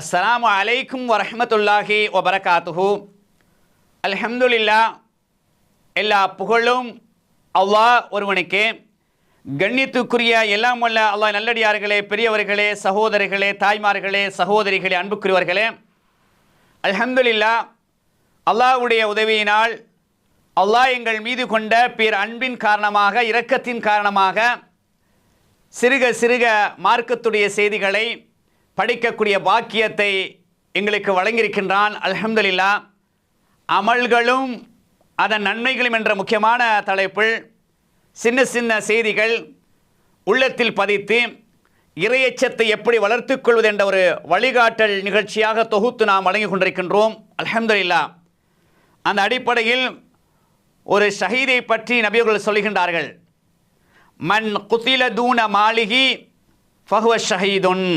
அஸ்லாம் அலைக்கும் வரமத்துல்லாஹி வபரகாத்துஹு. அல்ஹம்துலில்லா எல்லா புகழும் அல்லாஹ் ஒருவனுக்கே. கண்ணியத்துக்குரிய எல்லாம் வல்ல அல்லாஹ் நல்லடியார்களே பெரியவர்களே சகோதரிகளே தாய்மார்களே சகோதரிகளே அன்புக்குரியவர்களே. அல்ஹம்துலில்லா அல்லாஹ்வுடைய உதவியினால் அல்லாஹ் எங்கள் மீது கொண்ட பிற அன்பின் காரணமாக இரக்கத்தின் காரணமாக சிறுக சிறுக மார்க்கத்துடைய செய்திகளை படிக்கக்கூடிய பாக்கியத்தை எங்களுக்கு வழங்கியிருக்கின்றான். அலமதுல்லா அமல்களும் அதன் நன்மைகளும் என்ற முக்கியமான தலைப்பில் சின்ன சின்ன செய்திகள் உள்ளத்தில் பதித்து இறையச்சத்தை எப்படி வளர்த்துக்கொள்வது என்ற ஒரு வழிகாட்டல் நிகழ்ச்சியாக தொகுத்து நாம் வழங்கி கொண்டிருக்கின்றோம். அலமதுல்லா அந்த அடிப்படையில் ஒரு ஷஹீதை பற்றி நபியர்கள் சொல்கின்றார்கள். மண் குத்தில தூன மாளிகி ஃபஹுவ ஷஹீதுன்.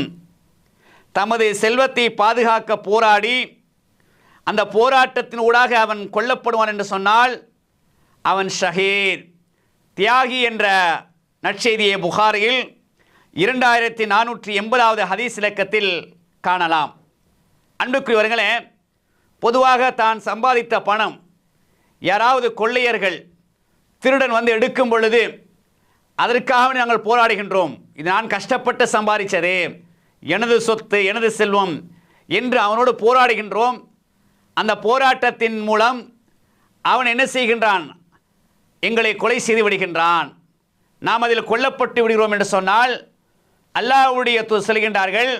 தமது செல்வத்தை பாதுகாக்க போராடி அந்த போராட்டத்தின் ஊடாக அவன் கொல்லப்படுவான் என்று சொன்னால் அவன் ஷஹீர். தியாகி என்ற நற்செய்தியை புகாரில் இரண்டாயிரத்தி நானூற்றி எண்பதாவது ஹதீஸ் இலக்கத்தில் காணலாம். அன்புக்குரியவர்களே பொதுவாக தான் சம்பாதித்த பணம் யாராவது கொள்ளையர்கள் திருடன் வந்து எடுக்கும் பொழுது அதற்காக நாங்கள் போராடுகின்றோம். இது நான் கஷ்டப்பட்டு சம்பாதிச்சதே. எனது சொத்து எனது செல்வம் என்று அவனோடு போராடுகின்றோம். அந்த போராட்டத்தின் மூலம் அவன் என்ன செய்கின்றான்? எங்களை கொலை செய்து விடுகின்றான். நாம் அதில் கொல்லப்பட்டு விடுகிறோம் என்று சொன்னால் அல்லாஹ்வுடைய தூதர் சொல்கின்றார்கள்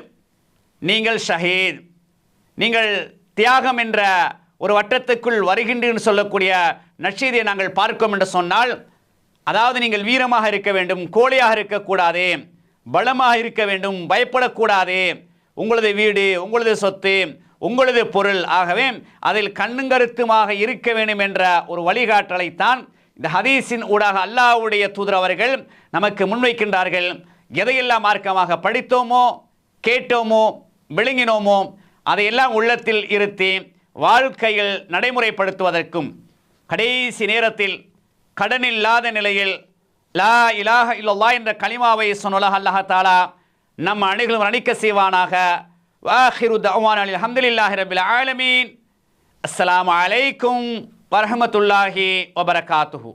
நீங்கள் ஷஹீத் நீங்கள் தியாகம் என்ற ஒரு வட்டத்துக்குள் வருகின்றீர்கள் சொல்லக்கூடிய நற்செய்தியை நாங்கள் பார்க்கும் என்று சொன்னால் அதாவது நீங்கள் வீரமாக இருக்க வேண்டும் கோழையாக இருக்கக்கூடாது. பலமாக இருக்க வேண்டும். பயப்படக்கூடாது. உங்களது வீடு உங்களது சொத்து உங்களது பொருள். ஆகவே அதில் கண்ணும் கருத்துமாக இருக்க வேண்டும் என்ற ஒரு வழிகாட்டலைத்தான் இந்த ஹதீஸின் ஊடாக அல்லாஹ்வுடைய தூதர் அவர்கள் நமக்கு முன்வைக்கின்றார்கள். எதையெல்லாம் மார்க்கமாக படித்தோமோ கேட்டோமோ விளங்கினோமோ அதையெல்லாம் உள்ளத்தில் இருத்தி வாழ்க்கையில் நடைமுறைப்படுத்துவதற்கும் கடைசி நேரத்தில் கடன் இல்லாத நிலையில் லா இலாஹ இல்லல்லா என்ற கலிமாவை சொன்னலாக அல்லாஹ் தாலா நம் அணிகளும் அணிக்க செய்வானாக. வாஹிரு தவான் அலி அஹமதுல்லாஹி ரபில் ஆலமீன். அஸ்லாம் அலைக்கும் வரஹமத்துல்லாஹி வபரகாத்துஹூ.